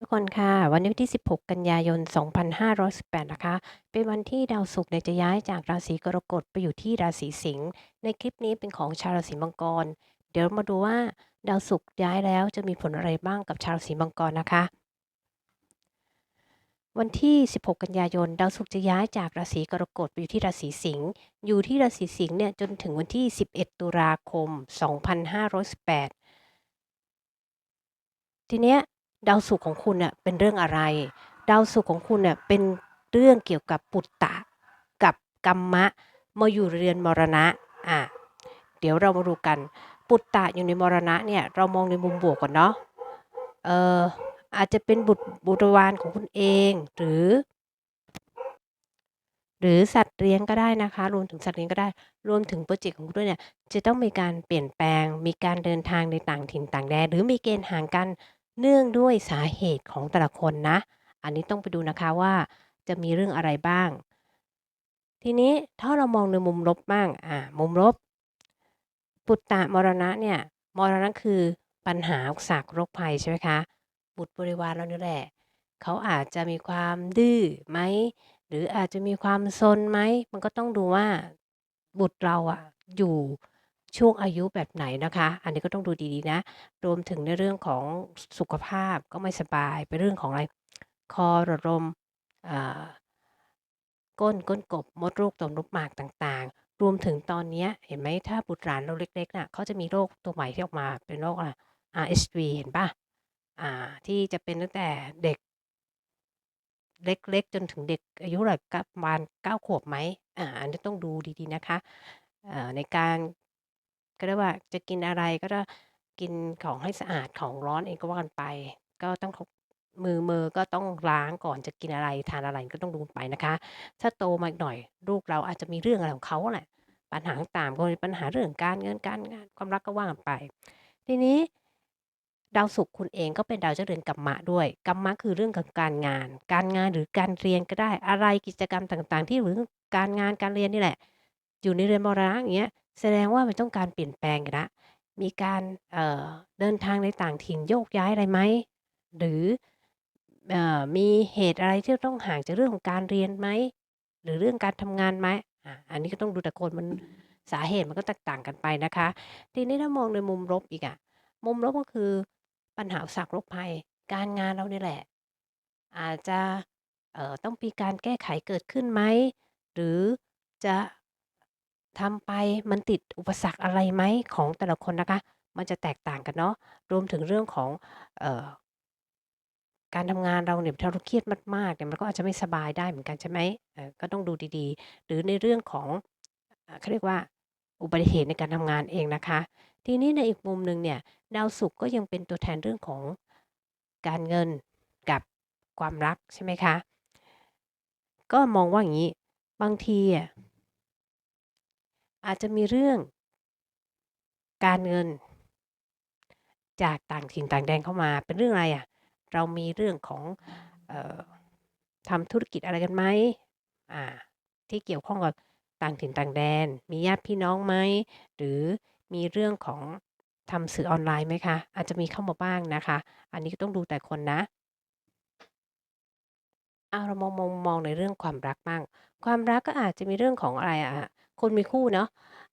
ทุกคนค่ะ วันนี้วันที่ 16 กันยายน 2518 นะคะ เป็นวันที่ดาวศุกร์เนี่ยจะย้ายจากราศีกรกฎไปอยู่ที่ราศีสิงห์ในคลิปนี้เป็นของชาวราศีมังกร เดี๋ยวมาดูว่าดาวศุกร์ย้ายแล้วจะมีผลอะไรบ้างกับชาวราศีมังกรนะคะ วันที่ 16 กันยายน ดาวศุกร์จะย้ายจากราศีกรกฎไปอยู่ที่ราศีสิงห์อยู่ที่ราศีสิงห์เนี่ยจนถึงวันที่ 11 ตุลาคม 2518 ทีเนี้ย ดาวศุกร์ของคุณเน่ยเป็นเรื่องอะไร ดาวศุกร์ของคุณเนี่ยเป็นเรื่องเกี่ยวกับปุตตะ กับกรรมะมาอยู่เรือนมรณะอะเดี๋ยวเรามาดูกัน ปุตตะอยู่ในมรณะเนี่ยเรามองในมุมบวกก่อนเนาะเอออาจจะเป็นบุตรบุตรวานของคุณเอง หรือ หรือสัตว์เลี้ยงก็ได้นะคะ รวมถึงสัตว์เลี้ยงก็ได้ รวมถึงโปรเจกต์ของคุณด้วยเนี่ยจะต้องมีการเปลี่ยนแปลง มีการเดินทางในต่างถิ่นต่างแดนหรือมีเกณฑ์ห่างกัน เนื่องด้วยสาเหตุของแต่ละคนนะ อันนี้ต้องไปดูนะคะว่าจะมีเรื่องอะไรบ้าง ทีนี้ถ้าเรามองในมุมลบบ้างอ่ามุมลบ ปุตตะมรณะเนี่ยมรณะคือปัญหาอุปสรรคโรคภัยใช่ไหมคะบุตรบริวารเรานี่แหละเขาอาจจะมีความดื้อไหมหรืออาจจะมีความซนไหมมันก็ต้องดูว่าบุตรเราอะอยู่ ช่วงอายุแบบไหนนะคะ อันนี้ก็ต้องดูดีๆนะ รวมถึงในเรื่องของสุขภาพก็ไม่สบาย เป็นเรื่องของอะไร คอระลมอ่าก้นก้นกบมดลูกต่อมลูกหมากต่างๆ รวมถึงตอนเนี้ยเห็นไหมถ้าบุตรหลานเราเล็กๆน่ะเขาจะมีโรคตัวใหม่ที่ออกมาเป็นโรคอะไร RSV เห็นปะอ่า ที่จะเป็นตั้งแต่เด็ก เล็กๆ จนถึงเด็กอายุระดับประมาณ9ขวบไหมอ่า อันนี้ต้องดูดีๆนะคะอ่อในการ ก็เรียกว่าจะกินอะไรก็จะกินของให้สะอาดของร้อนเองก็ว่ากันไป ก็ต้องทบมือมือก็ต้องล้างก่อนจะกินอะไรทานอะไรก็ต้องดูไปนะคะ ถ้าโตมาอีกหน่อยลูกเราอาจจะมีเรื่องอะไรของเขาแหละปัญหาต่างๆก็มีปัญหาเรื่องการเงินการงานความรักก็ว่ากันไป ทีนี้ดาวศุกร์คุณเองก็เป็นดาวเจ้าเรือนกัมมะด้วยกัมมะคือเรื่องของการงาน การงานหรือการเรียนก็ได้อะไรกิจกรรมต่างๆ ที่หรือการงานการเรียนนี่แหละ อยู่ในเรือนมรณะอย่างเงี้ย แสดงว่ามันต้องการเปลี่ยนแปลงอยู่แล้ว มีการ เอ่อ เดินทางในต่างถิ่นโยกย้ายอะไรไหม หรือ เอ่อ มีเหตุอะไรที่ต้องห่างจากเรื่องของการเรียนไหม หรือเรื่องการทำงานไหม อา อันนี้ก็ต้องดูแต่คน มัน สาเหตุมันก็แตกต่างกันไปนะคะ ทีนี้ถ้ามองในมุมลบอีกอะ มุมลบก็คือปัญหา อุปสรรค โรคภัย การงานเราเนี่แหละ อาจจะ เอ่อ ต้องมีการแก้ไขเกิดขึ้นไหม หรือจะ ทำไปมันติดอุปสรรคอะไรไหมของแต่ละคนนะคะ มันจะแตกต่างกันเนาะรวมถึงเรื่องของออการทำงานเราเนี่ยถ้าเราเครียดมากๆเนี่ยมันก็อาจจะไม่สบายได้เหมือนกันใช่ไหมเอ่อก็ต้องดูดีๆ หรือในเรื่องของอ่าเขาเรียกว่าอุบัติเหตุในการทำงานเองนะคะ ทีนี้ในอีกมุมหนึ่งเนี่ยดาวศุกร์ก็ยังเป็นตัวแทนเรื่องของการเงินกับความรักใช่ไหมคะ ก็มองว่าอย่างนี้ บางทีอะ อาจจะมีเรื่อง การเงิน จากต่างถิ่นต่างแดนเข้ามาเป็นเรื่องอะไรอะเรามีเรื่องของออทำธุรกิจอะไรกันไหมอ่าที่เกี่ยวข้องกับต่างถิ่นต่างแดน มีญาติพี่น้องไหม หรือมีเรื่องของทำสื่อออนไลน์ไหมคะ อาจจะมีเข้ามาบ้างนะคะ อันนี้ก็ต้องดูแต่คนนะเอาเรามองมองมองในเรื่องความรักบ้าง ความรักก็อาจจะมีเรื่องของอะไรอะ คนมีคู่เนาะ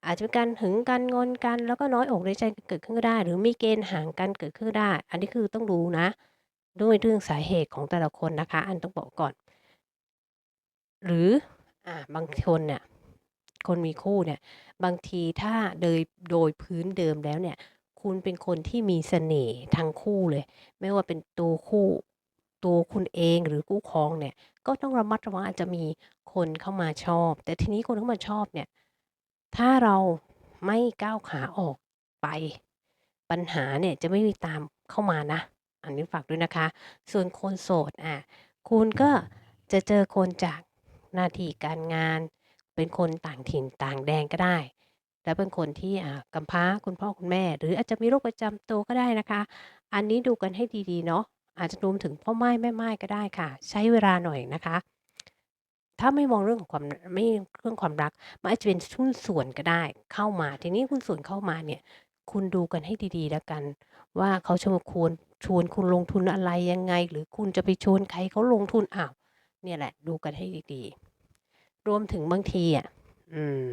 อาจจะมีการหึงกันงอนกัน แล้วก็น้อยอกน้อยใจเกิดขึ้นก็ได้ หรือมีเกณฑ์ห่างกันเกิดขึ้นก็ได้ อันนี้คือต้องดูนะ ด้วยเรื่องสาเหตุของแต่ละคนนะคะ อันต้องบอกก่อน หรืออ่าบางคนเนี่ยคนมีคู่เนี่ยบางทีถ้าโดยโดยพื้นเดิมแล้วเนี่ย คุณเป็นคนที่มีเสน่ห์ทั้งคู่เลย ไม่ว่าเป็นตัวคู่ตัวคุณเองหรือคู่ครองเนี่ย ก็ต้องระมัดระวังอาจจะมี คนเข้ามาชอบ แต่ทีนี้คนเข้ามาชอบเนี่ย ถ้าเราไม่ก้าวขาออกไป ปัญหาเนี่ยจะไม่มีตามเข้ามานะ อันนี้ฝากด้วยนะคะ ส่วนคนโสดอะคุณก็จะเจอคนจากหน้าที่การงาน เป็นคนต่างถิ่นต่างแดนก็ได้ แล้วเป็นคนที่อ่ากำพร้าคุณพ่อคุณแม่ หรืออาจจะมีโรคประจำตัวก็ได้นะคะ อันนี้ดูกันให้ดีๆเนาะอาจจะรวมถึงพ่อไม้แม่ไม้ก็ได้ค่ะ ใช้เวลาหน่อยนะคะ ถ้าไม่มองเรื่องของความไม่เรื่องความรัก มันอาจจะเป็นหุ้นส่วนก็ได้เข้ามา ทีนี้หุ้นส่วนเข้ามาเนี่ย คุณดูกันให้ดีๆแล้วกัน ว่าเขาจะมาควรชวนคุณลงทุนอะไรยังไง หรือคุณจะไปชวนใครเขาลงทุนอ้าวเนี่ยแหละ ดูกันให้ดีๆ รวมถึงบางทีอะ อืม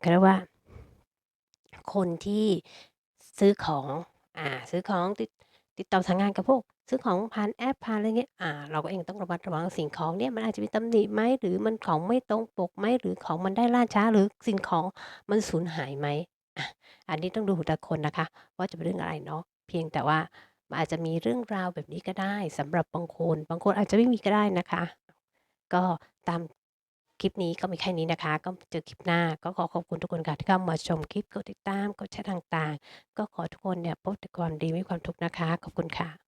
เขาเรียกว่า คนที่ซื้อของ อ่า ซื้อของติดติดต่อสั่งงานกับพวก ซื้อของผ่านแอปผ่านอะไรเงี้ย อ่า เราก็เองต้องระมัดระวังสิ่งของเนี่ยมันอาจจะมีตำหนิไหม หรือมันของไม่ตรงปกไหม หรือของมันได้ล่าช้า หรือสิ่งของมันสูญหายไหม อะ อันนี้ต้องดูแต่คนนะคะ ว่าจะเป็นเรื่องอะไรเนาะ เพียงแต่ว่ามันอาจจะมีเรื่องราวแบบนี้ก็ได้สำหรับบางคน บางคนอาจจะไม่มีก็ได้นะคะ ก็ตาม คลิปนี้ก็มีแค่นี้นะคะ ก็เจอคลิปหน้า ก็ขอขอบคุณทุกคนค่ะที่เข้ามาชมคลิป กดติดตาม กดแชร์ต่าง ๆ ก็ขอให้ทุกคนเนี่ยพบแต่ความดี ไม่มีความทุกข์นะคะ ขอบคุณค่ะ